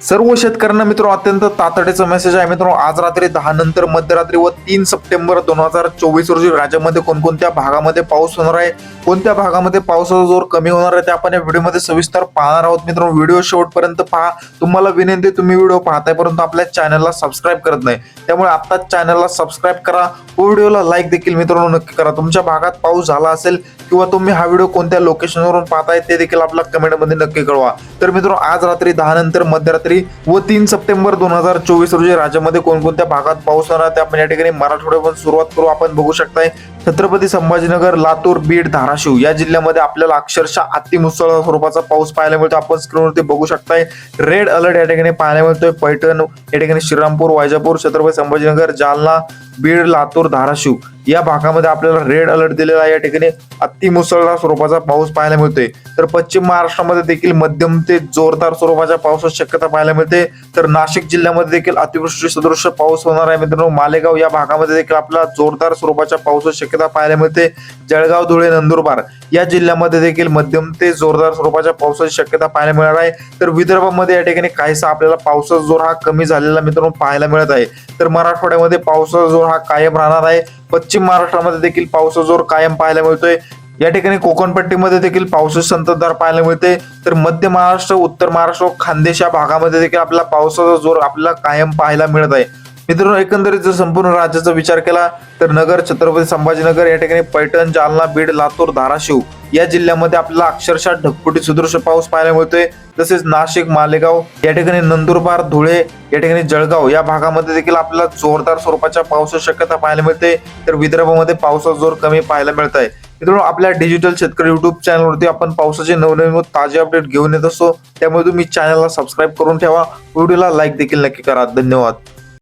सर्व शेतकऱ्यांना मित्र अत्यंत तातडीचा मेसेज आहे. मित्र आज रात्री दहा नंतर मध्यरात्री व तीन सप्टेंबर दोन हजार चोवीस रोजी राज्यामध्ये कोणकोणत्या भागामध्ये पाऊस होणार आहे? कोणत्या भागामध्ये पावसाचा जोर कमी होणार आहे? ते आपण या व्हिडिओमध्ये सविस्तर पाहणार आहोत. मित्रांनो व्हिडिओ शेवटपर्यंत पहा. तुम्हाला विनंती तुम्ही व्हिडिओ पाहताय परंतु आपल्या चॅनलला सबस्क्राईब करत नाही. त्यामुळे आत्ताच चॅनलला सबस्क्राईब करा. व व्हिडिओला लाईक देखील मित्रांनो नक्की करा. तुमच्या भागात पाऊस झाला असेल किंवा तुम्ही हा व्हिडिओ कोणत्या लोकेशनवरून पाहताय ते देखील आपल्या कमेंटमध्ये नक्की कळवा. तर मित्रांनो आज रात्री दहा नंतर मध्यरात्री व तीन सप्टेंबर दोन हजार चोवीस रोजी राज्यामध्ये कोणकोणत्या भागात पाऊस होणार त्या आपण या ठिकाणी मराठवाड्यापासून सुरुवात करू. आपण बघू शकताय छत्रपती संभाजीनगर लातूर बीड धाराशिव या जिल्ह्यामध्ये आपल्याला अक्षरशः अतिमुसळ स्वरूपाचा पाऊस पाहायला मिळतो आपण स्क्रीनवरती बघू शकताय रेड अलर्ट या ठिकाणी पाहायला मिळतोय. पैठण या ठिकाणी श्रीरामपूर वायजापूर छत्रपती संभाजीनगर जालना बीड लातूर धाराशिव. या भागामध्ये आपल्याला रेड अलर्ट दिलेला आहे. या ठिकाणी अतिमुसळधार स्वरूपाचा पाऊस पाहायला मिळतोय. तर पश्चिम महाराष्ट्रामध्ये देखील मध्यम ते जोरदार स्वरूपाच्या पावसाची शक्यता पाहायला मिळते. तर नाशिक जिल्ह्यामध्ये देखील अतिवृष्टी सदृश पाऊस होणार आहे मित्रांनो. मालेगाव या भागामध्ये देखील आपल्याला जोरदार स्वरूपाच्या पावसाची शक्यता पाहायला मिळते. जळगाव धुळे नंदुरबार या जिल्ह्यामध्ये देखील मध्यम ते जोरदार स्वरूपाच्या पावसाची शक्यता पाहायला मिळणार आहे. तर विदर्भामध्ये या ठिकाणी काहीसा आपल्याला पावसाचा जोर हा कमी झालेला मित्रांनो पाहायला मिळत आहे. तर मराठवाड्यामध्ये पावसाचा जोर हा कायम राहणार आहे. पश्चिम महाराष्ट्रामध्ये देखील पावसाचा जोर कायम पाहायला मिळतोय. या ठिकाणी कोकणपट्टीमध्ये देखील पावसाची संततधार पाहायला मिळते तर मध्य महाराष्ट्र उत्तर महाराष्ट्र खानदेश या भागामध्ये देखील आपल्याला पावसाचा जोर आपल्याला कायम पाहायला मिळत आहे. मित्रांनो एकंदरीत जर संपूर्ण राज्याचा विचार केला तर नगर छत्रपती संभाजीनगर या ठिकाणी पैठण जालना बीड लातूर धाराशिव या जिल्ह्यामध्ये आपल्याला अक्षरशः ढगपुटी सुदृश्य पाऊस पाहायला मिळतोय. तसेच नाशिक मालेगाव या ठिकाणी नंदुरबार धुळे या ठिकाणी जळगाव या भागामध्ये देखील आपल्याला जोरदार स्वरूपाच्या पावसाची शक्यता पाहायला मिळते. तर विदर्भामध्ये पावसाचा जोर कमी पाहायला मिळत आहे मित्रांनो आपल्या डिजिटल शेतकरी युट्यूब चॅनलवरती आपण पावसाचे नवनवीन व ताजे अपडेट घेऊन येत असतो. त्यामुळे तुम्ही चॅनलला सबस्क्राईब करून ठेवा. व्हिडिओला लाईक देखील नक्की करा. धन्यवाद.